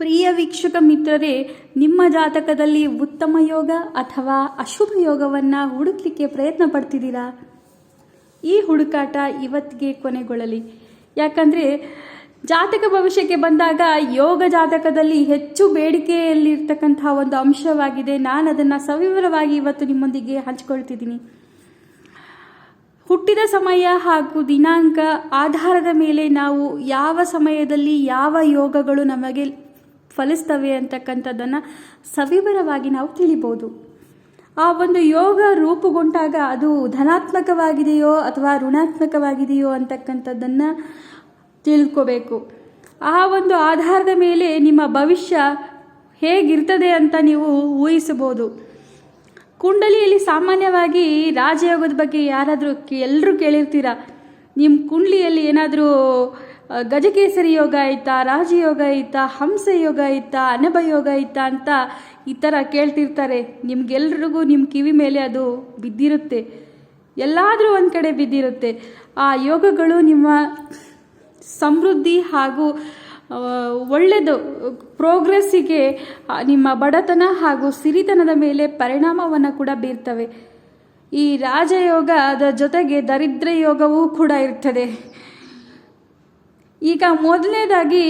ಪ್ರಿಯ ವೀಕ್ಷಕ ಮಿತ್ರರೇ, ನಿಮ್ಮ ಜಾತಕದಲ್ಲಿ ಉತ್ತಮ ಯೋಗ ಅಥವಾ ಅಶುಭ ಯೋಗವನ್ನು ಹುಡುಕ್ಲಿಕ್ಕೆ ಪ್ರಯತ್ನ ಪಡ್ತಿದ್ದೀರಾ? ಈ ಹುಡುಕಾಟ ಇವತ್ತಿಗೆ ಕೊನೆಗೊಳ್ಳಲಿ. ಯಾಕಂದರೆ, ಜಾತಕ ಭವಿಷ್ಯಕ್ಕೆ ಬಂದಾಗ ಯೋಗ ಜಾತಕದಲ್ಲಿ ಹೆಚ್ಚು ಬೇಡಿಕೆಯಲ್ಲಿರ್ತಕ್ಕಂತಹ ಒಂದು ಅಂಶವಾಗಿದೆ. ನಾನು ಅದನ್ನು ಸವಿವರವಾಗಿ ಇವತ್ತು ನಿಮ್ಮೊಂದಿಗೆ ಹಂಚಿಕೊಳ್ತಿದ್ದೀನಿ. ಹುಟ್ಟಿದ ಸಮಯ ಹಾಗೂ ದಿನಾಂಕ ಆಧಾರದ ಮೇಲೆ ನಾವು ಯಾವ ಸಮಯದಲ್ಲಿ ಯಾವ ಯೋಗಗಳು ನಮಗೆ ಫಲಿಸ್ತವೆ ಅಂತಕ್ಕಂಥದ್ದನ್ನು ಸವಿವರವಾಗಿ ನಾವು ತಿಳಿಬೋದು. ಆ ಒಂದು ಯೋಗ ರೂಪುಗೊಂಡಾಗ ಅದು ಧನಾತ್ಮಕವಾಗಿದೆಯೋ ಅಥವಾ ಋಣಾತ್ಮಕವಾಗಿದೆಯೋ ಅಂತಕ್ಕಂಥದ್ದನ್ನು ತಿಳ್ಕೋಬೇಕು. ಆ ಒಂದು ಆಧಾರದ ಮೇಲೆ ನಿಮ್ಮ ಭವಿಷ್ಯ ಹೇಗಿರ್ತದೆ ಅಂತ ನೀವು ಊಹಿಸಬಹುದು. ಕುಂಡಲಿಯಲ್ಲಿ ಸಾಮಾನ್ಯವಾಗಿ ರಾಜಯೋಗದ ಬಗ್ಗೆ ಯಾರಾದರೂ ಎಲ್ಲರೂ ಕೇಳಿರ್ತೀರ? ನಿಮ್ಮ ಕುಂಡಲಿಯಲ್ಲಿ ಏನಾದರೂ ಗಜಕೇಸರಿ ಯೋಗ ಆಯ್ತಾ ರಾಜಯೋಗ ಇತ್ತ, ಹಂಸ ಯೋಗ ಇತ್ತ, ಅನಭ ಯೋಗ ಇತ್ತ ಅಂತ ಈ ಥರ ಕೇಳ್ತಿರ್ತಾರೆ. ನಿಮ್ಗೆಲ್ರಿಗೂ ನಿಮ್ಮ ಕಿವಿ ಮೇಲೆ ಅದು ಬಿದ್ದಿರುತ್ತೆ. ಎಲ್ಲಾದರೂ ಒಂದು ಕಡೆ ಬಿದ್ದಿರುತ್ತೆ. ಆ ಯೋಗಗಳು ನಿಮ್ಮ ಸಮೃದ್ಧಿ ಹಾಗೂ ಒಳ್ಳೆಯದು ಪ್ರೋಗ್ರೆಸ್ಸಿಗೆ ನಿಮ್ಮ ಬಡತನ ಹಾಗೂ ಸಿರಿತನದ ಮೇಲೆ ಪರಿಣಾಮವನ್ನು ಕೂಡ ಬೀರ್ತವೆ. ಈ ರಾಜಯೋಗದ ಜೊತೆಗೆ ದರಿದ್ರ ಯೋಗವೂ ಕೂಡ ಇರ್ತದೆ. ಈಗ ಮೊದಲನೇದಾಗಿ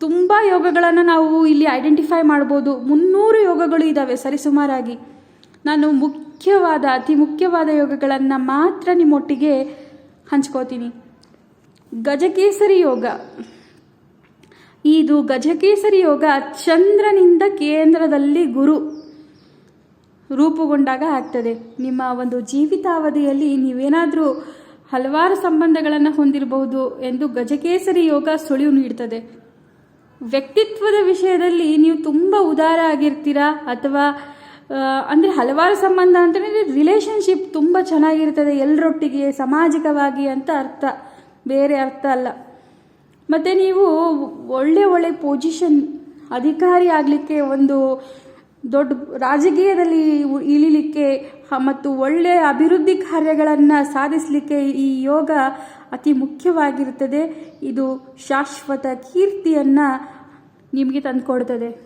ತುಂಬ ಯೋಗಗಳನ್ನು ನಾವು ಇಲ್ಲಿ ಐಡೆಂಟಿಫೈ ಮಾಡ್ಬೋದು. ಮುನ್ನೂರು ಯೋಗಗಳು ಇದ್ದಾವೆ ಸರಿಸುಮಾರಾಗಿ. ನಾನು ಮುಖ್ಯವಾದ, ಅತಿ ಮುಖ್ಯವಾದ ಯೋಗಗಳನ್ನು ಮಾತ್ರ ನಿಮ್ಮೊಟ್ಟಿಗೆ ಹಂಚ್ಕೋತೀನಿ. ಗಜಕೇಸರಿ ಯೋಗ. ಇದು ಗಜಕೇಸರಿ ಯೋಗ ಚಂದ್ರನಿಂದ ಕೇಂದ್ರದಲ್ಲಿ ಗುರು ರೂಪುಗೊಂಡಾಗ ಆಗ್ತದೆ. ನಿಮ್ಮ ಒಂದು ಜೀವಿತಾವಧಿಯಲ್ಲಿ ನೀವೇನಾದರೂ ಹಲವಾರು ಸಂಬಂಧಗಳನ್ನು ಹೊಂದಿರಬಹುದು ಎಂದು ಗಜಕೇಸರಿ ಯೋಗ ಸುಳಿವು ನೀಡ್ತದೆ. ವ್ಯಕ್ತಿತ್ವದ ವಿಷಯದಲ್ಲಿ ನೀವು ತುಂಬ ಉದಾರ ಆಗಿರ್ತೀರಾ ಅಥವಾ ಅಂದರೆ ಹಲವಾರು ಸಂಬಂಧ ಅಂತಂದರೆ ರಿಲೇಷನ್ಶಿಪ್ ತುಂಬ ಚೆನ್ನಾಗಿರ್ತದೆ ಎಲ್ಲರೊಟ್ಟಿಗೆ ಸಾಮಾಜಿಕವಾಗಿ ಅಂತ ಅರ್ಥ. ಬೇರೆ ಅರ್ಥ ಅಲ್ಲ. ಮತ್ತು ನೀವು ಒಳ್ಳೆ ಒಳ್ಳೆ ಪೊಸಿಷನ್ ಅಧಿಕಾರಿ ಆಗಲಿಕ್ಕೆ ಒಂದು ದೊಡ್ಡ ರಾಜಕೀಯದಲ್ಲಿ ಇಳಿಲಿಕ್ಕೆ ಮತ್ತು ಒಳ್ಳೆಯ ಅಭಿವೃದ್ಧಿ ಕಾರ್ಯಗಳನ್ನು ಸಾಧಿಸಲಿಕ್ಕೆ ಈ ಯೋಗ ಅತಿ ಮುಖ್ಯವಾಗಿರುತ್ತದೆ. ಇದು ಶಾಶ್ವತ ಕೀರ್ತಿಯನ್ನು ನಿಮಗೆ ತಂದುಕೊಡ್ತದೆ.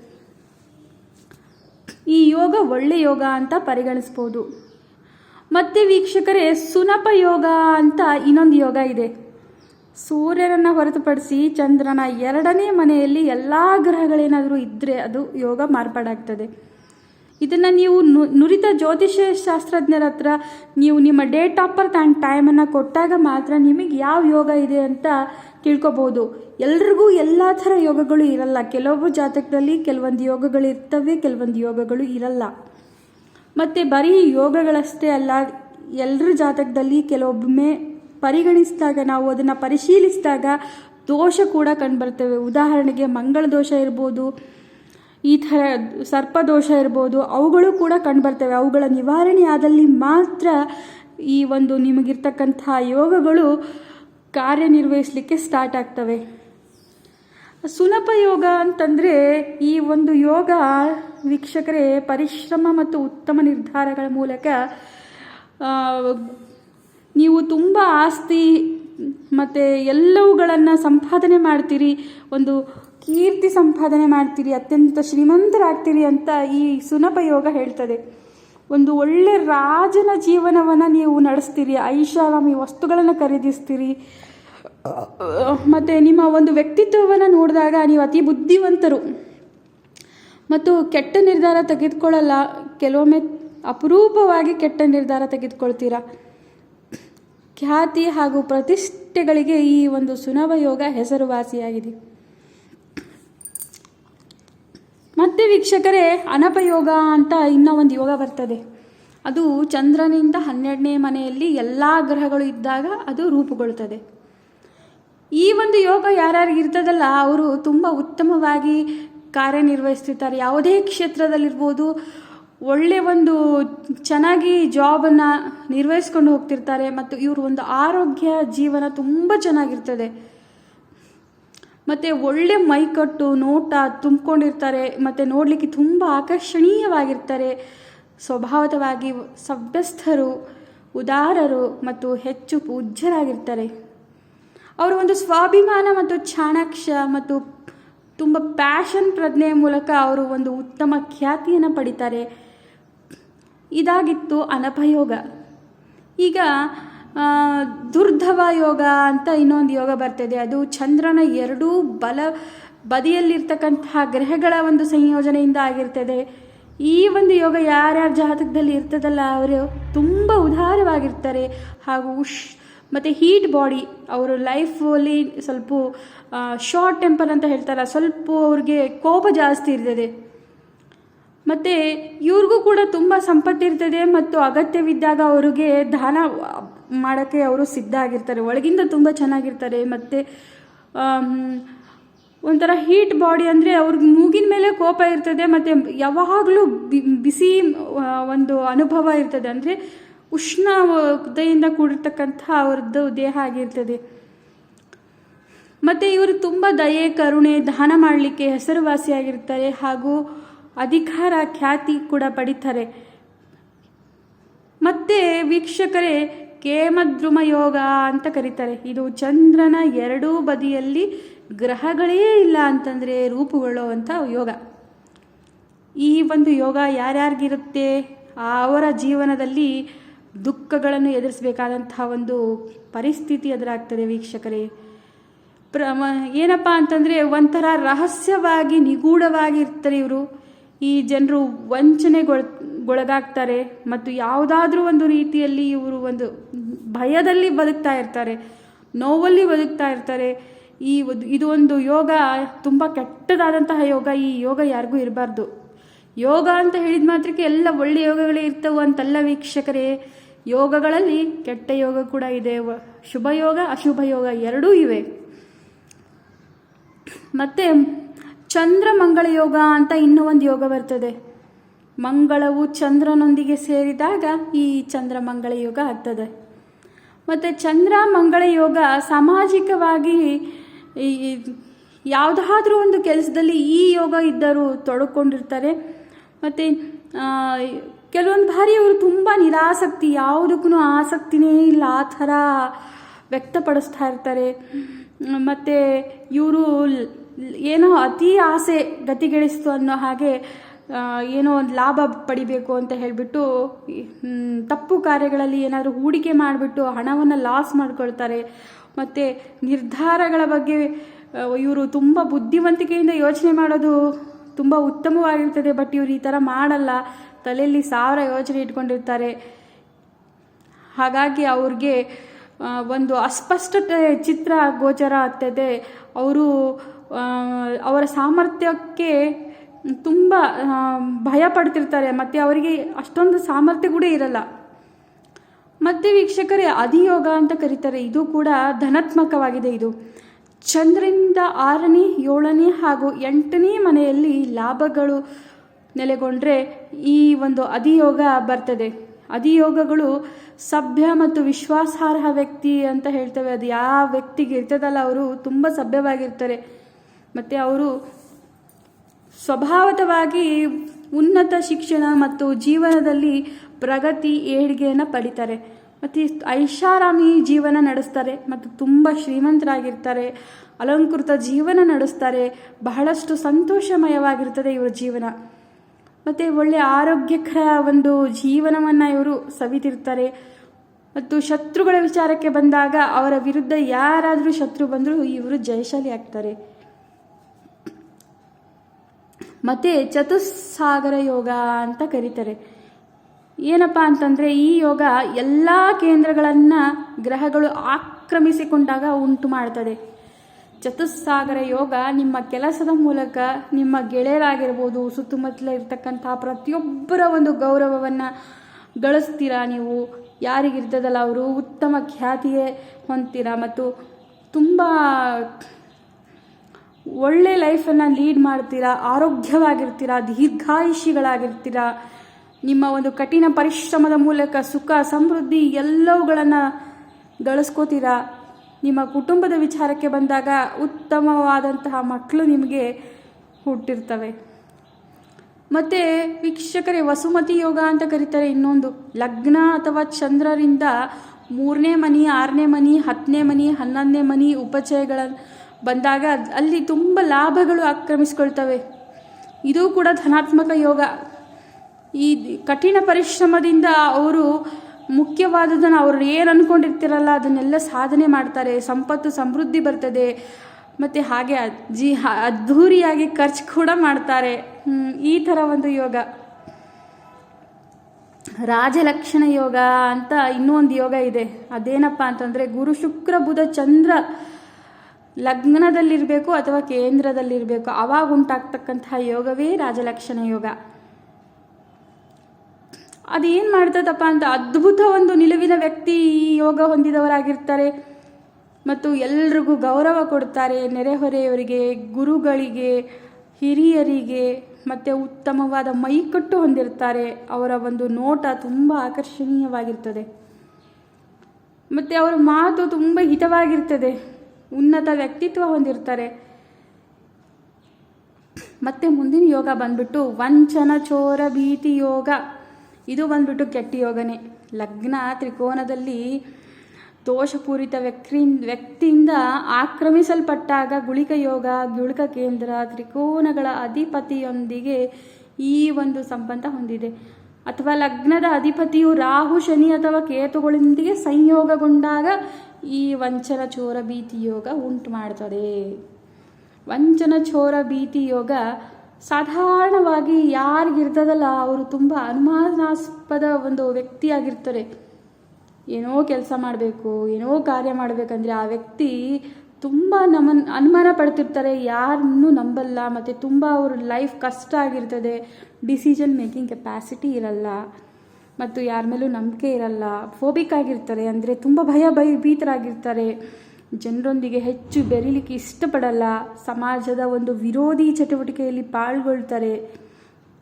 ಈ ಯೋಗ ಒಳ್ಳೆ ಯೋಗ ಅಂತ ಪರಿಗಣಿಸ್ಬೋದು. ಮತ್ತೆ ವೀಕ್ಷಕರೇ, ಸುನಪ ಯೋಗ ಅಂತ ಇನ್ನೊಂದು ಯೋಗ ಇದೆ. ಸೂರ್ಯನನ್ನು ಹೊರತುಪಡಿಸಿ ಚಂದ್ರನ ಎರಡನೇ ಮನೆಯಲ್ಲಿ ಎಲ್ಲ ಗ್ರಹಗಳೇನಾದರೂ ಇದ್ದರೆ ಅದು ಯೋಗ ಮಾರ್ಪಾಡಾಗ್ತದೆ. ಇದನ್ನು ನೀವು ನುರಿತ ಜ್ಯೋತಿಷ್ಯ ಶಾಸ್ತ್ರಜ್ಞರ ಹತ್ರ ನೀವು ನಿಮ್ಮ ಡೇಟ್ ಆಫ್ ಬರ್ತ್ ಆ್ಯಂಡ್ ಟೈಮನ್ನು ಕೊಟ್ಟಾಗ ಮಾತ್ರ ನಿಮಗೆ ಯಾವ ಯೋಗ ಇದೆ ಅಂತ ತಿಳ್ಕೊಬೋದು. ಎಲ್ರಿಗೂ ಎಲ್ಲ ಥರ ಯೋಗಗಳು ಇರಲ್ಲ. ಕೆಲವೊಬ್ಬರು ಜಾತಕದಲ್ಲಿ ಕೆಲವೊಂದು ಯೋಗಗಳು ಇರ್ತವೆ, ಕೆಲವೊಂದು ಯೋಗಗಳು ಇರಲ್ಲ. ಮತ್ತು ಬರೀ ಯೋಗಗಳಷ್ಟೇ ಅಲ್ಲ ಎಲ್ಲರ ಜಾತಕದಲ್ಲಿ ಕೆಲವೊಮ್ಮೆ ಪರಿಗಣಿಸಿದಾಗ, ನಾವು ಅದನ್ನು ಪರಿಶೀಲಿಸಿದಾಗ ದೋಷ ಕೂಡ ಕಂಡುಬರ್ತವೆ. ಉದಾಹರಣೆಗೆ ಮಂಗಳ ದೋಷ ಇರ್ಬೋದು ಈ ಥರ ಸರ್ಪದೋಷ ಇರ್ಬೋದು, ಅವುಗಳು ಕೂಡ ಕಂಡುಬರ್ತವೆ. ಅವುಗಳ ನಿವಾರಣೆ ಆದಲ್ಲಿ ಮಾತ್ರ ಈ ಒಂದು ನಿಮಗಿರ್ತಕ್ಕಂತಹ ಯೋಗಗಳು ಕಾರ್ಯನಿರ್ವಹಿಸಲಿಕ್ಕೆ ಸ್ಟಾರ್ಟ್ ಆಗ್ತವೆ. ಸುಲಭ ಯೋಗ ಅಂತಂದರೆ ಈ ಒಂದು ಯೋಗ ವೀಕ್ಷಕರೇ ಪರಿಶ್ರಮ ಮತ್ತು ಉತ್ತಮ ನಿರ್ಧಾರಗಳ ಮೂಲಕ ನೀವು ತುಂಬ ಆಸ್ತಿ ಮತ್ತು ಎಲ್ಲವುಗಳನ್ನು ಸಂಪಾದನೆ ಮಾಡ್ತೀರಿ. ಒಂದು ಕೀರ್ತಿ ಸಂಪಾದನೆ ಮಾಡ್ತೀರಿ, ಅತ್ಯಂತ ಶ್ರೀಮಂತರಾಗ್ತೀರಿ ಅಂತ ಈ ಸುನಪಯೋಗ ಹೇಳ್ತದೆ. ಒಂದು ಒಳ್ಳೆ ರಾಜನ ಜೀವನವನ್ನು ನೀವು ನಡೆಸ್ತೀರಿ, ಐಷಾರಾಮಿ ವಸ್ತುಗಳನ್ನು ಖರೀದಿಸ್ತೀರಿ. ಮತ್ತು ನಿಮ್ಮ ಒಂದು ವ್ಯಕ್ತಿತ್ವವನ್ನು ನೋಡಿದಾಗ ನೀವು ಅತಿ ಬುದ್ಧಿವಂತರು. ಮತ್ತು ಕೆಟ್ಟ ನಿರ್ಧಾರ ತೆಗೆದುಕೊಳ್ಳಲ್ಲ, ಕೆಲವೊಮ್ಮೆ ಅಪರೂಪವಾಗಿ ಕೆಟ್ಟ ನಿರ್ಧಾರ ತೆಗೆದುಕೊಳ್ತೀರಾ? ಖ್ಯಾತಿ ಹಾಗೂ ಪ್ರತಿಷ್ಠೆಗಳಿಗೆ ಈ ಒಂದು ಸುನವ ಯೋಗ ಹೆಸರುವಾಸಿಯಾಗಿದೆ. ಮತ್ತೆ ವೀಕ್ಷಕರೇ, ಅನಪಯೋಗ ಅಂತ ಇನ್ನೂ ಒಂದು ಯೋಗ ಬರ್ತದೆ. ಅದು ಚಂದ್ರನಿಂದ ಹನ್ನೆರಡನೇ ಮನೆಯಲ್ಲಿ ಎಲ್ಲ ಗ್ರಹಗಳು ಇದ್ದಾಗ ಅದು ರೂಪುಗೊಳ್ತದೆ. ಈ ಒಂದು ಯೋಗ ಯಾರ್ಯಾರಿಗೆ ಇರ್ತದಲ್ಲ, ಅವರು ತುಂಬ ಉತ್ತಮವಾಗಿ ಕಾರ್ಯನಿರ್ವಹಿಸ್ತಿರ್ತಾರೆ. ಯಾವುದೇ ಕ್ಷೇತ್ರದಲ್ಲಿರ್ಬೋದು, ಒಳ್ಳೆ ಒಂದು ಚೆನ್ನಾಗಿ ಜಾಬನ್ನು ನಿರ್ವಹಿಸ್ಕೊಂಡು ಹೋಗ್ತಿರ್ತಾರೆ, ಮತ್ತು ಇವರು ಒಂದು ಆರೋಗ್ಯ ಜೀವನ ತುಂಬ ಚೆನ್ನಾಗಿರ್ತದೆ. ಮತ್ತು ಒಳ್ಳೆ ಮೈಕಟ್ಟು ನೋಟ ತುಂಬಿಕೊಂಡಿರ್ತಾರೆ, ಮತ್ತು ನೋಡಲಿಕ್ಕೆ ತುಂಬ ಆಕರ್ಷಣೀಯವಾಗಿರ್ತಾರೆ. ಸ್ವಭಾವತವಾಗಿ ಸಭ್ಯಸ್ಥರು ಉದಾರರು ಮತ್ತು ಹೆಚ್ಚು ಪೂಜ್ಯರಾಗಿರ್ತಾರೆ. ಅವರು ಒಂದು ಸ್ವಾಭಿಮಾನ ಮತ್ತು ಚಾಣಾಕ್ಷ ಮತ್ತು ತುಂಬ ಪ್ಯಾಷನ್ ಪ್ರಜ್ಞೆಯ ಮೂಲಕ ಅವರು ಒಂದು ಉತ್ತಮ ಖ್ಯಾತಿಯನ್ನು ಪಡಿತಾರೆ. ಇದಾಗಿತ್ತು ಅನಪಯೋಗ. ಈಗ ದುರ್ಧವ ಯೋಗ ಅಂತ ಇನ್ನೊಂದು ಯೋಗ ಬರ್ತಿದೆ. ಅದು ಚಂದ್ರನ ಎರಡೂ ಬಲ ಬದಿಯಲ್ಲಿರ್ತಕ್ಕಂತಹ ಗ್ರಹಗಳ ಒಂದು ಸಂಯೋಜನೆಯಿಂದ ಆಗಿರ್ತದೆ. ಈ ಒಂದು ಯೋಗ ಯಾರ್ಯಾರ ಜಾತಕದಲ್ಲಿ ಇರ್ತದಲ್ಲ ಅವರು ತುಂಬ ಉದಾರವಾಗಿರ್ತಾರೆ. ಹಾಗೂ ಉಷ್, ಮತ್ತು ಹೀಟ್ ಬಾಡಿ, ಅವರು ಲೈಫಲ್ಲಿ ಸ್ವಲ್ಪ ಶಾರ್ಟ್ ಟೆಂಪಲ್ ಅಂತ ಹೇಳ್ತಾರೆ ಸ್ವಲ್ಪ ಅವ್ರಿಗೆ ಕೋಪ ಜಾಸ್ತಿ ಇರ್ತದೆ. ಮತ್ತು ಇವ್ರಿಗೂ ಕೂಡ ತುಂಬ ಸಂಪತ್ತಿರ್ತದೆ ಮತ್ತು ಅಗತ್ಯವಿದ್ದಾಗ ಅವರಿಗೆ ದಾನ ಮಾಡೋಕ್ಕೆ ಅವರು ಸಿದ್ಧ ಆಗಿರ್ತಾರೆ. ಒಳಗಿಂದ ತುಂಬ ಚೆನ್ನಾಗಿರ್ತಾರೆ. ಮತ್ತು ಒಂಥರ ಹೀಟ್ ಬಾಡಿ ಅಂದರೆ ಅವ್ರಿಗೆ ಮೂಗಿನ ಮೇಲೆ ಕೋಪ ಇರ್ತದೆ, ಮತ್ತು ಯಾವಾಗಲೂ ಬಿಸಿ ಒಂದು ಅನುಭವ ಇರ್ತದೆ. ಅಂದರೆ ಉಷ್ಣತೆಯಿಂದ ಕೂಡಿರ್ತಕ್ಕಂಥ ಅವ್ರದ್ದು ದೇಹ ಆಗಿರ್ತದೆ. ಮತ್ತು ಇವರು ತುಂಬ ದಯೆ, ಕರುಣೆ, ದಾನ ಮಾಡಲಿಕ್ಕೆ ಹೆಸರುವಾಸಿಯಾಗಿರ್ತಾರೆ ಹಾಗೂ ಅಧಿಕಾರ, ಖ್ಯಾತಿ ಕೂಡ ಪಡಿತಾರೆ. ಮತ್ತೆ ವೀಕ್ಷಕರೇ ಕೇಮದ್ರುಮ ಯೋಗ ಅಂತ ಕರೀತಾರೆ. ಇದು ಚಂದ್ರನ ಎರಡೂ ಬದಿಯಲ್ಲಿ ಗ್ರಹಗಳೇ ಇಲ್ಲ ಅಂತಂದರೆ ರೂಪುಗೊಳ್ಳುವಂಥ ಯೋಗ. ಈ ಒಂದು ಯೋಗ ಯಾರ್ಯಾರಿಗಿರುತ್ತೆ? ಅವರ ಜೀವನದಲ್ಲಿ ದುಃಖಗಳನ್ನು ಎದುರಿಸಬೇಕಾದಂತಹ ಒಂದು ಪರಿಸ್ಥಿತಿ ಎದುರಾಗ್ತದೆ ವೀಕ್ಷಕರೇ. ಪ್ರ ಏನಪ್ಪ ಅಂತಂದರೆ ಒಂಥರ ರಹಸ್ಯವಾಗಿ ನಿಗೂಢವಾಗಿ ಇರ್ತಾರೆ ಇವರು. ಈ ಜನರು ವಂಚನೆಗೊಳಗಾಗ್ತಾರೆ ಮತ್ತು ಯಾವುದಾದ್ರೂ ಒಂದು ರೀತಿಯಲ್ಲಿ ಇವರು ಒಂದು ಭಯದಲ್ಲಿ ಬದುಕ್ತಾ ಇರ್ತಾರೆ, ನೋವಲ್ಲಿ ಬದುಕ್ತಾ ಇರ್ತಾರೆ. ಈ ಇದು ಒಂದು ಯೋಗ, ತುಂಬ ಕೆಟ್ಟದಾದಂತಹ ಯೋಗ ಈ ಯೋಗ ಯಾರಿಗೂ ಇರಬಾರ್ದು. ಯೋಗ ಅಂತ ಹೇಳಿದ ಮಾತ್ರಕ್ಕೆ ಎಲ್ಲ ಒಳ್ಳೆ ಯೋಗಗಳೇ ಇರ್ತವೆ ಅಂತಲ್ಲ ವೀಕ್ಷಕರೇ. ಯೋಗಗಳಲ್ಲಿ ಕೆಟ್ಟ ಯೋಗ ಕೂಡ ಇದೆ. ಶುಭ ಯೋಗ, ಅಶುಭ ಯೋಗ ಎರಡೂ ಇವೆ. ಮತ್ತು ಚಂದ್ರ ಮಂಗಳ ಯೋಗ ಅಂತ ಇನ್ನೂ ಒಂದು ಯೋಗ ಬರ್ತದೆ. ಮಂಗಳವು ಚಂದ್ರನೊಂದಿಗೆ ಸೇರಿದಾಗ ಈ ಚಂದ್ರ ಮಂಗಳ ಯೋಗ ಆಗ್ತದೆ. ಮತ್ತು ಚಂದ್ರ ಮಂಗಳ ಯೋಗ ಸಾಮಾಜಿಕವಾಗಿ ಯಾವುದಾದ್ರೂ ಒಂದು ಕೆಲಸದಲ್ಲಿ ಈ ಯೋಗ ಇದ್ದರೂ ತೊಡಕೊಂಡಿರ್ತಾರೆ. ಮತ್ತು ಕೆಲವೊಂದು ಬಾರಿ ಅವರು ತುಂಬ ನಿರಾಸಕ್ತಿ, ಯಾವುದಕ್ಕೂ ಆಸಕ್ತಿನೇ ಇಲ್ಲ, ಆ ಥರ ವ್ಯಕ್ತಪಡಿಸ್ತಾ ಇರ್ತಾರೆ. ಮತ್ತು ಇವರು ಏನೋ ಅತಿ ಆಸೆ ಗತಿಗೆಳಿಸ್ತು ಅನ್ನೋ ಹಾಗೆ ಏನೋ ಒಂದು ಲಾಭ ಪಡಿಬೇಕು ಅಂತ ಹೇಳಿಬಿಟ್ಟು ತಪ್ಪು ಕಾರ್ಯಗಳಲ್ಲಿ ಏನಾದರೂ ಹೂಡಿಕೆ ಮಾಡಿಬಿಟ್ಟು ಹಣವನ್ನು ಲಾಸ್ ಮಾಡ್ಕೊಳ್ತಾರೆ. ಮತ್ತು ನಿರ್ಧಾರಗಳ ಬಗ್ಗೆ ಇವರು ತುಂಬ ಬುದ್ಧಿವಂತಿಕೆಯಿಂದ ಯೋಚನೆ ಮಾಡೋದು ತುಂಬ ಉತ್ತಮವಾಗಿರ್ತದೆ, ಬಟ್ ಇವರು ಈ ಥರ ಮಾಡಲ್ಲ. ತಲೆಯಲ್ಲಿ ಸಾವಿರ ಯೋಚನೆ ಇಟ್ಕೊಂಡಿರ್ತಾರೆ. ಹಾಗಾಗಿ ಅವ್ರಿಗೆ ಒಂದು ಅಸ್ಪಷ್ಟತೆ ಚಿತ್ರ ಗೋಚರ ಆಗ್ತದೆ. ಅವರು ಅವರ ಸಾಮರ್ಥ್ಯಕ್ಕೆ ತುಂಬ ಭಯ ಪಡ್ತಿರ್ತಾರೆ. ಮತ್ತು ಅವರಿಗೆ ಅಷ್ಟೊಂದು ಸಾಮರ್ಥ್ಯ ಕೂಡ ಇರಲ್ಲ. ಮತ್ತು ವೀಕ್ಷಕರೇ, ಅಧಿಯೋಗ ಅಂತ ಕರೀತಾರೆ. ಇದು ಕೂಡ ಧನಾತ್ಮಕವಾಗಿದೆ ಇದು. ಚಂದ್ರನಿಂದ ಆರನೇ, ಏಳನೇ ಹಾಗೂ ಎಂಟನೇ ಮನೆಯಲ್ಲಿ ಲಾಭಗಳು ನೆಲೆಗೊಂಡ್ರೆ ಈ ಒಂದು ಅಧಿಯೋಗ ಬರ್ತದೆ. ಅಧಿಯೋಗಗಳು ಸಭ್ಯ ಮತ್ತು ವಿಶ್ವಾಸಾರ್ಹ ವ್ಯಕ್ತಿ ಅಂತ ಹೇಳ್ತೇವೆ. ಅದು ಯಾವ ವ್ಯಕ್ತಿಗೆ ಇರ್ತದಲ್ಲ, ಅವರು ತುಂಬ ಸಭ್ಯವಾಗಿರ್ತಾರೆ. ಮತ್ತು ಅವರು ಸ್ವಭಾವತವಾಗಿ ಉನ್ನತ ಶಿಕ್ಷಣ ಮತ್ತು ಜೀವನದಲ್ಲಿ ಪ್ರಗತಿ ಏಳಿಗೆಯನ್ನು ಪಡಿತಾರೆ. ಮತ್ತು ಐಷಾರಾಮಿ ಜೀವನ ನಡೆಸ್ತಾರೆ ಮತ್ತು ತುಂಬ ಶ್ರೀಮಂತರಾಗಿರ್ತಾರೆ, ಅಲಂಕೃತ ಜೀವನ ನಡೆಸ್ತಾರೆ, ಬಹಳಷ್ಟು ಸಂತೋಷಮಯವಾಗಿರ್ತದೆ ಇವರ ಜೀವನ. ಮತ್ತು ಒಳ್ಳೆಯ ಆರೋಗ್ಯಕರ ಒಂದು ಜೀವನವನ್ನು ಇವರು ಸವಿತಿರ್ತಾರೆ. ಮತ್ತು ಶತ್ರುಗಳ ವಿಚಾರಕ್ಕೆ ಬಂದಾಗ ಅವರ ವಿರುದ್ಧ ಯಾರಾದರೂ ಶತ್ರು ಬಂದರೂ ಇವರು ಜಯಶಾಲಿ ಆಗ್ತಾರೆ. ಮತ್ತು ಚತುಸ್ಸಾಗರ ಯೋಗ ಅಂತ ಕರೀತಾರೆ. ಏನಪ್ಪ ಅಂತಂದರೆ ಈ ಯೋಗ ಎಲ್ಲ ಕೇಂದ್ರಗಳನ್ನು ಗ್ರಹಗಳು ಆಕ್ರಮಿಸಿಕೊಂಡಾಗ ಉಂಟು ಮಾಡ್ತದೆ. ಚತುಸ್ಸಾಗರ ಯೋಗ ನಿಮ್ಮ ಕೆಲಸದ ಮೂಲಕ ನಿಮ್ಮ ಗೆಳೆಯರಾಗಿರ್ಬೋದು ಸುತ್ತಮುತ್ತಲ ಇರ್ತಕ್ಕಂತಹ ಪ್ರತಿಯೊಬ್ಬರ ಒಂದು ಗೌರವವನ್ನು ಗಳಿಸ್ತೀರಾ ನೀವು? ಯಾರಿಗಿರ್ತದಲ್ಲ ಅವರು ಉತ್ತಮ ಖ್ಯಾತಿಯೇ ಹೊಂದ್ತೀರಾ? ಮತ್ತು ತುಂಬ ಒಳ್ಳೆ ಲೈಫನ್ನು ಲೀಡ್ ಮಾಡ್ತೀರಾ, ಆರೋಗ್ಯವಾಗಿರ್ತೀರಾ, ದೀರ್ಘಾಯುಷಿಗಳಾಗಿರ್ತೀರಾ, ನಿಮ್ಮ ಒಂದು ಕಠಿಣ ಪರಿಶ್ರಮದ ಮೂಲಕ ಸುಖ, ಸಮೃದ್ಧಿ ಎಲ್ಲವುಗಳನ್ನು ಗಳಿಸ್ಕೋತೀರಾ ನಿಮ್ಮ ಕುಟುಂಬದ ವಿಚಾರಕ್ಕೆ ಬಂದಾಗ ಉತ್ತಮವಾದಂತಹ ಮಕ್ಕಳು ನಿಮಗೆ ಹುಟ್ಟಿರ್ತವೆ. ಮತ್ತು ವೀಕ್ಷಕರೇ, ವಸುಮತಿ ಯೋಗ ಅಂತ ಕರೀತಾರೆ ಇನ್ನೊಂದು. ಲಗ್ನ ಅಥವಾ ಚಂದ್ರರಿಂದ ಮೂರನೇ ಮನಿ, ಆರನೇ ಮನಿ, ಹತ್ತನೇ ಮನಿ, ಹನ್ನೊಂದನೇ ಮನಿ ಉಪಚಯಗಳ ಬಂದಾಗ ಅಲ್ಲಿ ತುಂಬ ಲಾಭಗಳು ಆಕ್ರಮಿಸ್ಕೊಳ್ತವೆ. ಇದು ಕೂಡ ಧನಾತ್ಮಕ ಯೋಗ. ಈ ಕಠಿಣ ಪರಿಶ್ರಮದಿಂದ ಅವರು ಮುಖ್ಯವಾದದನ್ನು ಅವರು ಏನು ಅಂದ್ಕೊಂಡಿರ್ತಿರಲ್ಲ ಅದನ್ನೆಲ್ಲ ಸಾಧನೆ ಮಾಡ್ತಾರೆ. ಸಂಪತ್ತು ಸಮೃದ್ಧಿ ಬರ್ತದೆ. ಮತ್ತು ಹಾಗೆ ಅಜ್ಜಿ ಅದ್ಧೂರಿಯಾಗಿ ಖರ್ಚು ಕೂಡ ಮಾಡ್ತಾರೆ. ಈ ಥರ ಒಂದು ಯೋಗ. ರಾಜಲಕ್ಷಣ ಯೋಗ ಅಂತ ಇನ್ನೂ ಒಂದು ಯೋಗ ಇದೆ. ಅದೇನಪ್ಪ ಅಂತಂದರೆ ಗುರು ಶುಕ್ರ ಬುಧ ಚಂದ್ರ ಲಗ್ನದಲ್ಲಿರಬೇಕು ಅಥವಾ ಕೇಂದ್ರದಲ್ಲಿರಬೇಕು, ಅವಾಗ ಉಂಟಾಗ್ತಕ್ಕಂತಹ ಯೋಗವೇ ರಾಜಲಕ್ಷಣ ಯೋಗ. ಅದೇನು ಮಾಡ್ತದಪ್ಪ ಅಂತ ಅದ್ಭುತ ಒಂದು ನಿಲುವಿನ ವ್ಯಕ್ತಿ ಈ ಯೋಗ ಹೊಂದಿದವರಾಗಿರ್ತಾರೆ. ಮತ್ತು ಎಲ್ರಿಗೂ ಗೌರವ ಕೊಡ್ತಾರೆ ನೆರೆಹೊರೆಯವರಿಗೆ ಗುರುಗಳಿಗೆ, ಹಿರಿಯರಿಗೆ, ಮತ್ತು ಉತ್ತಮವಾದ ಮೈಕಟ್ಟು ಹೊಂದಿರ್ತಾರೆ. ಅವರ ಒಂದು ನೋಟ ತುಂಬ ಆಕರ್ಷಣೀಯವಾಗಿರ್ತದೆ. ಮತ್ತು ಅವರ ಮಾತು ತುಂಬ ಹಿತವಾಗಿರ್ತದೆ. ಉನ್ನತ ವ್ಯಕ್ತಿತ್ವ ಹೊಂದಿರ್ತಾರೆ. ಮತ್ತೆ ಮುಂದಿನ ಯೋಗ ಬಂದ್ಬಿಟ್ಟು ವಂಚನ ಚೋರ ಭೀತಿ ಯೋಗ. ಇದು ಬಂದ್ಬಿಟ್ಟು ಕೆಟ್ಟ ಯೋಗನೇ. ಲಗ್ನ ತ್ರಿಕೋನದಲ್ಲಿ ದೋಷಪೂರಿತ ವ್ಯಕ್ತಿ ವ್ಯಕ್ತಿಯಿಂದ ಆಕ್ರಮಿಸಲ್ಪಟ್ಟಾಗ ಗುಳಿಕ ಯೋಗ, ಗುಳಿಕ ಕೇಂದ್ರ ತ್ರಿಕೋನಗಳ ಅಧಿಪತಿಯೊಂದಿಗೆ ಈ ಒಂದು ಸಂಬಂಧ ಹೊಂದಿದೆ. ಅಥವಾ ಲಗ್ನದ ಅಧಿಪತಿಯು ರಾಹು, ಶನಿ ಅಥವಾ ಕೇತುಗಳೊಂದಿಗೆ ಸಂಯೋಗಗೊಂಡಾಗ ಈ ವಂಚನ ಚೋರ ಭೀತಿ ಯೋಗ ಉಂಟು ಮಾಡ್ತದೆ ವಂಚನ ಚೋರ ಭೀತಿ ಯೋಗ ಸಾಧಾರಣವಾಗಿ ಯಾರಿಗಿರ್ತದಲ್ಲ, ಅವರು ತುಂಬ ಅನುಮಾನಾಸ್ಪದ ಒಂದು ವ್ಯಕ್ತಿಯಾಗಿರ್ತಾರೆ. ಏನೋ ಕೆಲಸ ಮಾಡಬೇಕು, ಏನೋ ಕಾರ್ಯ ಮಾಡಬೇಕಂದ್ರೆ ಆ ವ್ಯಕ್ತಿ ತುಂಬ ನಮನ್ ಅನುಮಾನ ಪಡ್ತಿರ್ತಾರೆ ಯಾರನ್ನೂ ನಂಬಲ್ಲ, ಮತ್ತು ತುಂಬ ಅವ್ರ ಲೈಫ್ ಕಷ್ಟ ಆಗಿರ್ತದೆ ಡಿಸಿಷನ್ ಮೇಕಿಂಗ್ ಕೆಪ್ಯಾಸಿಟಿ ಇರಲ್ಲ, ಮತ್ತು ಯಾರ ಮೇಲೂ ನಂಬಿಕೆ ಇರಲ್ಲ ಫೋಬಿಕ್ ಆಗಿರ್ತಾರೆ, ಅಂದರೆ ತುಂಬ ಭಯ ಭಯ ಭೀತರಾಗಿರ್ತಾರೆ ಜನರೊಂದಿಗೆ ಹೆಚ್ಚು ಬೆರೀಲಿಕ್ಕೆ ಇಷ್ಟಪಡಲ್ಲ, ಸಮಾಜದ ಒಂದು ವಿರೋಧಿ ಚಟುವಟಿಕೆಯಲ್ಲಿ ಪಾಲ್ಗೊಳ್ತಾರೆ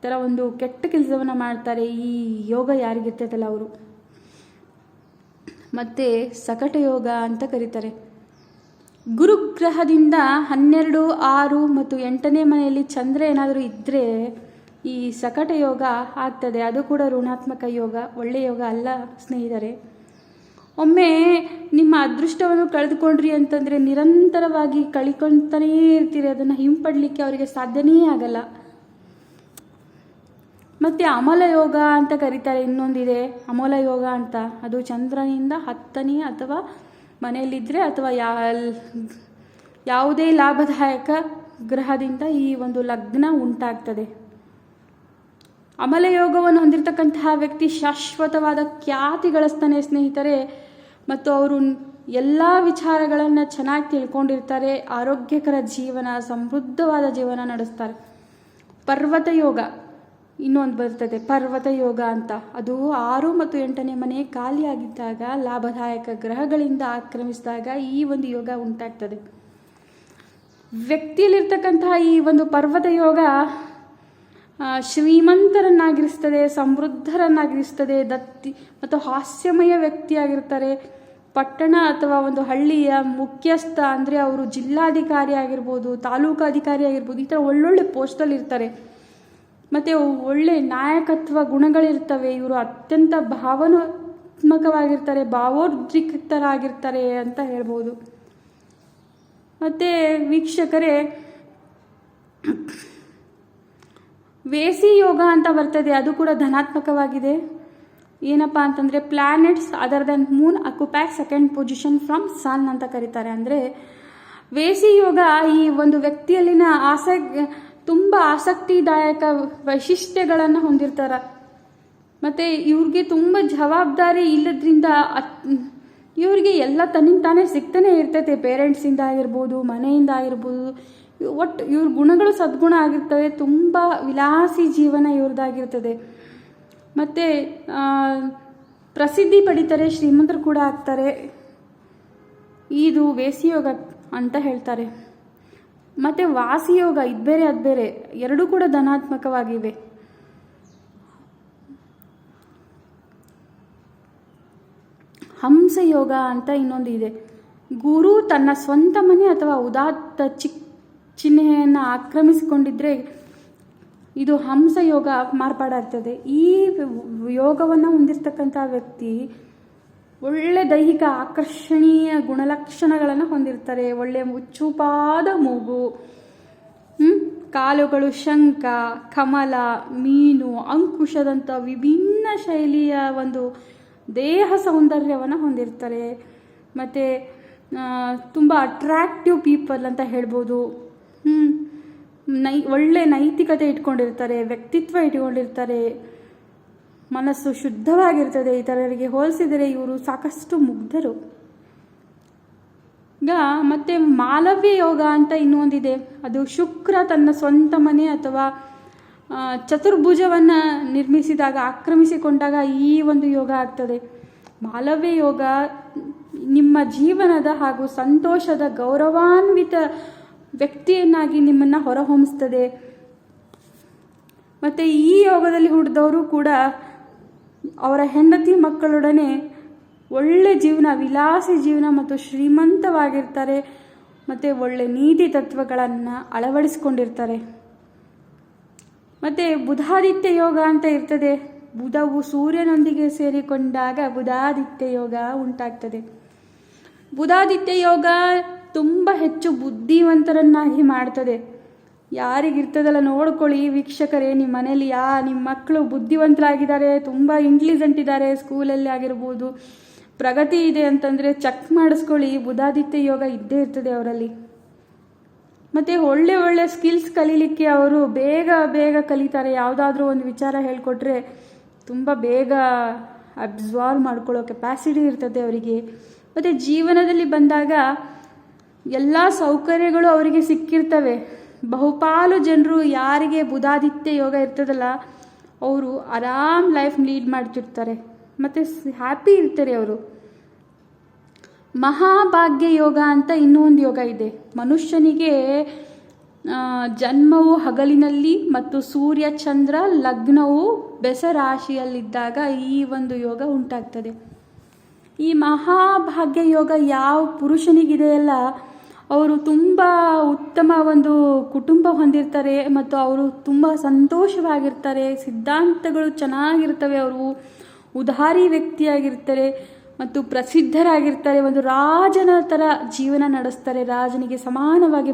ಥರ ಒಂದು ಕೆಟ್ಟ ಕೆಲಸವನ್ನು ಮಾಡ್ತಾರೆ, ಈ ಯೋಗ ಯಾರಿಗಿರ್ತದಲ್ಲ ಅವರು. ಮತ್ತು ಸಕಟ ಯೋಗ ಅಂತ ಕರೀತಾರೆ. ಗುರುಗ್ರಹದಿಂದ ಹನ್ನೆರಡು, ಆರು ಮತ್ತು ಎಂಟನೇ ಮನೆಯಲ್ಲಿ ಚಂದ್ರ ಏನಾದರೂ ಇದ್ದರೆ ಈ ಸಕಟ ಯೋಗ ಆಗ್ತದೆ. ಅದು ಕೂಡ ಋಣಾತ್ಮಕ ಯೋಗ ಒಳ್ಳೆಯ ಯೋಗ ಅಲ್ಲ ಸ್ನೇಹಿತರೆ. ಒಮ್ಮೆ ನಿಮ್ಮ ಅದೃಷ್ಟವನ್ನು ಕಳೆದುಕೊಂಡ್ರಿ ಅಂತಂದರೆ ನಿರಂತರವಾಗಿ ಕಳ್ಕೊತಾನೇ ಇರ್ತೀರಿ. ಅದನ್ನು ಹಿಂಪಡಲಿಕ್ಕೆ ಅವರಿಗೆ ಸಾಧ್ಯನೇ ಆಗಲ್ಲ. ಮತ್ತು ಅಮಲ ಯೋಗ ಅಂತ ಕರೀತಾರೆ. ಇನ್ನೊಂದಿದೆ. ಅಮಲ ಯೋಗ ಅಂತ. ಅದು ಚಂದ್ರನಿಂದ ಹತ್ತನೇ ಅಥವಾ ಮನೆಯಲ್ಲಿದ್ದರೆ ಅಥವಾ ಯಾ ಯಾವುದೇ ಲಾಭದಾಯಕ ಗ್ರಹದಿಂದ ಈ ಒಂದು ಲಗ್ನ ಉಂಟಾಗ್ತದೆ. ಅಮಲಯೋಗವನ್ನು ಹೊಂದಿರತಕ್ಕಂತಹ ವ್ಯಕ್ತಿ ಶಾಶ್ವತವಾದ ಖ್ಯಾತಿ ಗಳಿಸ್ತಾನೆ ಸ್ನೇಹಿತರೆ, ಮತ್ತು ಅವರು ಎಲ್ಲ ವಿಚಾರಗಳನ್ನು ಚೆನ್ನಾಗಿ ತಿಳ್ಕೊಂಡಿರ್ತಾರೆ, ಆರೋಗ್ಯಕರ ಜೀವನ, ಸಮೃದ್ಧವಾದ ಜೀವನ ನಡೆಸ್ತಾರೆ. ಪರ್ವತ ಯೋಗ. ಇನ್ನೊಂದು ಬರ್ತದೆ, ಪರ್ವತ ಯೋಗ ಅಂತ. ಅದು ಆರು ಮತ್ತು ಎಂಟನೇ ಮನೆ ಖಾಲಿಯಾಗಿದ್ದಾಗ, ಲಾಭದಾಯಕ ಗ್ರಹಗಳಿಂದ ಆಕ್ರಮಿಸಿದಾಗ ಈ ಒಂದು ಯೋಗ ಉಂಟಾಗ್ತದೆ. ವ್ಯಕ್ತಿಯಲ್ಲಿರ್ತಕ್ಕಂತಹ ಈ ಒಂದು ಪರ್ವತ ಯೋಗ ಶ್ರೀಮಂತರನ್ನಾಗಿರಿಸ್ತದೆ, ಸಮೃದ್ಧರನ್ನಾಗಿರಿಸ್ತದೆ, ದತ್ತಿ ಮತ್ತು ಹಾಸ್ಯಮಯ ವ್ಯಕ್ತಿಯಾಗಿರ್ತಾರೆ. ಪಟ್ಟಣ ಅಥವಾ ಒಂದು ಹಳ್ಳಿಯ ಮುಖ್ಯಸ್ಥ ಅಂದರೆ ಅವರು ಜಿಲ್ಲಾಧಿಕಾರಿ ಆಗಿರ್ಬೋದು ತಾಲೂಕು ಅಧಿಕಾರಿ ಆಗಿರ್ಬೋದು, ಈ ಥರ ಒಳ್ಳೊಳ್ಳೆ ಪೋಸ್ಟಲ್ಲಿ ಇರ್ತಾರೆ ಮತ್ತು ಒಳ್ಳೆ ನಾಯಕತ್ವ ಗುಣಗಳಿರ್ತವೆ. ಇವರು ಅತ್ಯಂತ ಭಾವನಾತ್ಮಕವಾಗಿರ್ತಾರೆ, ಭಾವೋದ್ರಿಕ್ತರಾಗಿರ್ತಾರೆ ಅಂತ ಹೇಳ್ಬೋದು. ಮತ್ತು ವೀಕ್ಷಕರೇ ವೇಸಿ ಯೋಗ ಅಂತ ಬರ್ತದೆ, ಅದು ಕೂಡ ಧನಾತ್ಮಕವಾಗಿದೆ. ಏನಪ್ಪ ಅಂತಂದರೆ planets other than moon occupy second position from sun ಅಂತ ಕರೀತಾರೆ. ಅಂದರೆ ವೇಸಿ ಯೋಗ ಈ ಒಂದು ವ್ಯಕ್ತಿಯಲ್ಲಿನ ಆಸಕ್ ತುಂಬ ಆಸಕ್ತಿದಾಯಕ ವೈಶಿಷ್ಟ್ಯಗಳನ್ನು ಹೊಂದಿರ್ತಾರೆ. ಮತ್ತು ಇವ್ರಿಗೆ ತುಂಬ ಜವಾಬ್ದಾರಿ ಇಲ್ಲದ್ರಿಂದ ಇವ್ರಿಗೆ ಎಲ್ಲ ತನ್ನಿಂದ ತಾನೇ ಸಿಗ್ತಾನೆ ಇರ್ತೈತೆ. ಪೇರೆಂಟ್ಸಿಂದ ಆಗಿರ್ಬೋದು, ಮನೆಯಿಂದ ಆಗಿರ್ಬೋದು, ಒಟ್ಟು ಇವ್ರ ಗುಣಗಳು ಸದ್ಗುಣ ಆಗಿರ್ತವೆ. ತುಂಬ ವಿಲಾಸಿ ಜೀವನ ಇವ್ರದ್ದಾಗಿರ್ತದೆ ಮತ್ತು ಪ್ರಸಿದ್ಧಿ ಪಡಿತಾರೆ, ಶ್ರೀಮಂತರು ಕೂಡ ಆಗ್ತಾರೆ. ಇದು ವೇಸಿಯೋಗ ಅಂತ ಹೇಳ್ತಾರೆ. ಮತ್ತು ವಾಸಿಯೋಗ ಇದು ಬೇರೆ, ಅದು ಬೇರೆ. ಎರಡೂ ಕೂಡ ಧನಾತ್ಮಕವಾಗಿವೆ. ಹಂಸಯೋಗ ಅಂತ ಇನ್ನೊಂದು ಇದೆ. ಗುರು ತನ್ನ ಸ್ವಂತ ಮನೆ ಅಥವಾ ಉದಾತ್ತ ಚಿಕ್ ಚಿಹ್ನೆಯನ್ನು ಆಕ್ರಮಿಸಿಕೊಂಡಿದ್ರೆ ಇದು ಹಂಸಯೋಗ ಮಾರ್ಪಾಡಾಗ್ತದೆ. ಈ ಯೋಗವನ್ನು ಹೊಂದಿರತಕ್ಕಂಥ ವ್ಯಕ್ತಿ ಒಳ್ಳೆ ದೈಹಿಕ ಆಕರ್ಷಣೀಯ ಗುಣಲಕ್ಷಣಗಳನ್ನು ಹೊಂದಿರ್ತಾರೆ ಒಳ್ಳೆ ಮುಚ್ಚುಪಾದ ಮೂಗು? ಕಾಲುಗಳು ಶಂಖ, ಕಮಲ, ಮೀನು ಅಂಕುಶದಂಥ ವಿಭಿನ್ನ ಶೈಲಿಯ ಒಂದು ದೇಹ ಸೌಂದರ್ಯವನ್ನು ಹೊಂದಿರ್ತಾರೆ ಮತ್ತು ತುಂಬ ಅಟ್ರಾಕ್ಟಿವ್ ಪೀಪಲ್ ಅಂತ ಹೇಳ್ಬೋದು. ನೈ, ಒಳ್ಳೆ ನೈತಿಕತೆ ಇಟ್ಕೊಂಡಿರ್ತಾರೆ ವ್ಯಕ್ತಿತ್ವ ಇಟ್ಕೊಂಡಿರ್ತಾರೆ ಮನಸ್ಸು ಶುದ್ಧವಾಗಿರ್ತದೆ, ಇತರರಿಗೆ ಹೋಲಿಸಿದರೆ ಇವರು ಸಾಕಷ್ಟು ಮುಗ್ಧರು. ಈಗ ಮತ್ತೆ ಮಾಲವ್ಯ ಯೋಗ ಅಂತ ಇನ್ನೊಂದಿದೆ. ಅದು ಶುಕ್ರ ತನ್ನ ಸ್ವಂತ ಮನೆ ಅಥವಾ ಚತುರ್ಭುಜವನ್ನು ನಿರ್ಮಿಸಿದಾಗ, ಆಕ್ರಮಿಸಿಕೊಂಡಾಗ ಈ ಒಂದು ಯೋಗ ಆಗ್ತದೆ. ಮಾಲವ್ಯ ಯೋಗ ನಿಮ್ಮ ಜೀವನದ ಹಾಗೂ ಸಂತೋಷದ ಗೌರವಾನ್ವಿತ ವ್ಯಕ್ತಿಯನ್ನಾಗಿ ನಿಮ್ಮನ್ನು ಹೊರಹೊಮ್ಮಿಸ್ತದೆ. ಮತ್ತು ಈ ಯೋಗದಲ್ಲಿ ಹುಟ್ಟಿದವರು ಕೂಡ ಅವರ ಹೆಂಡತಿ ಮಕ್ಕಳೊಡನೆ ಒಳ್ಳೆ ಜೀವನ, ವಿಲಾಸಿ ಜೀವನ ಮತ್ತು ಶ್ರೀಮಂತವಾಗಿರ್ತಾರೆ. ಮತ್ತು ಒಳ್ಳೆ ನೀತಿ ತತ್ವಗಳನ್ನು ಅಳವಡಿಸ್ಕೊಂಡಿರ್ತಾರೆ. ಮತ್ತು ಬುಧಾದಿತ್ಯ ಯೋಗ ಅಂತ ಇರ್ತದೆ. ಬುಧವು ಸೂರ್ಯನೊಂದಿಗೆ ಸೇರಿಕೊಂಡಾಗ ಬುಧಾದಿತ್ಯ ಯೋಗ ಉಂಟಾಗ್ತದೆ. ಬುಧಾದಿತ್ಯ ಯೋಗ ತುಂಬ ಹೆಚ್ಚು ಬುದ್ಧಿವಂತರನ್ನಾಗಿ ಮಾಡ್ತದೆ. ಯಾರಿಗಿರ್ತದಲ್ಲ ನೋಡ್ಕೊಳ್ಳಿ ವೀಕ್ಷಕರೇ ನಿಮ್ಮ ಮನೇಲಿ ಯಾ ನಿಮ್ಮ ಮಕ್ಕಳು ಬುದ್ಧಿವಂತರಾಗಿದ್ದಾರೆ, ತುಂಬ ಇಂಟೆಲಿಜೆಂಟ್ ಇದ್ದಾರೆ ಸ್ಕೂಲಲ್ಲಿ ಆಗಿರ್ಬೋದು. ಪ್ರಗತಿ ಇದೆ ಅಂತಂದರೆ ಚೆಕ್ ಮಾಡಿಸ್ಕೊಳ್ಳಿ, ಬುಧಾದಿತ್ಯ ಯೋಗ ಇದ್ದೇ ಇರ್ತದೆ ಅವರಲ್ಲಿ. ಮತ್ತು ಒಳ್ಳೆ ಒಳ್ಳೆ ಸ್ಕಿಲ್ಸ್ ಕಲೀಲಿಕ್ಕೆ ಅವರು ಬೇಗ ಬೇಗ ಕಲಿತಾರೆ. ಯಾವುದಾದ್ರೂ ಒಂದು ವಿಚಾರ ಹೇಳಿಕೊಟ್ರೆ ತುಂಬ ಬೇಗ ಅಬ್ಸಾರ್ವ್ ಮಾಡ್ಕೊಳ್ಳೋ ಕೆಪಾಸಿಟಿ ಇರ್ತದೆ ಅವರಿಗೆ. ಮತ್ತು ಜೀವನದಲ್ಲಿ ಬಂದಾಗ ಎಲ್ಲ ಸೌಕರ್ಯಗಳು ಅವರಿಗೆ ಸಿಕ್ಕಿರ್ತವೆ. ಬಹುಪಾಲು ಜನರು ಯಾರಿಗೆ ಬುಧಾದಿತ್ಯ ಯೋಗ ಇರ್ತದಲ್ಲ, ಅವರು ಆರಾಮ್ ಲೈಫ್ ಲೀಡ್ ಮಾಡ್ತಿರ್ತಾರೆ. ಮತ್ತು ಹ್ಯಾಪಿ ಇರ್ತಾರೆ ಅವರು. ಮಹಾಭಾಗ್ಯ ಯೋಗ ಅಂತ ಇನ್ನೂ ಯೋಗ ಇದೆ. ಮನುಷ್ಯನಿಗೆ ಜನ್ಮವು ಹಗಲಿನಲ್ಲಿ ಮತ್ತು ಸೂರ್ಯ, ಚಂದ್ರ, ಲಗ್ನವು ಬೆಸರಾಶಿಯಲ್ಲಿದ್ದಾಗ ಈ ಒಂದು ಯೋಗ ಉಂಟಾಗ್ತದೆ. ಈ ಮಹಾಭಾಗ್ಯ ಯೋಗ ಯಾವ ಪುರುಷನಿಗಿದೆಯಲ್ಲ ಅವರು ತುಂಬ ಉತ್ತಮ ಒಂದು ಕುಟುಂಬ ಹೊಂದಿರ್ತಾರೆ ಮತ್ತು ಅವರು ತುಂಬ ಸಂತೋಷವಾಗಿರ್ತಾರೆ. ಸಿದ್ಧಾಂತಗಳು ಚೆನ್ನಾಗಿರ್ತವೆ. ಅವರು ಉದಾರಿ ವ್ಯಕ್ತಿಯಾಗಿರ್ತಾರೆ ಮತ್ತು ಪ್ರಸಿದ್ಧರಾಗಿರ್ತಾರೆ. ಒಂದು ರಾಜನ ಥರ ಜೀವನ ನಡೆಸ್ತಾರೆ. ರಾಜನಿಗೆ ಸಮಾನವಾಗಿ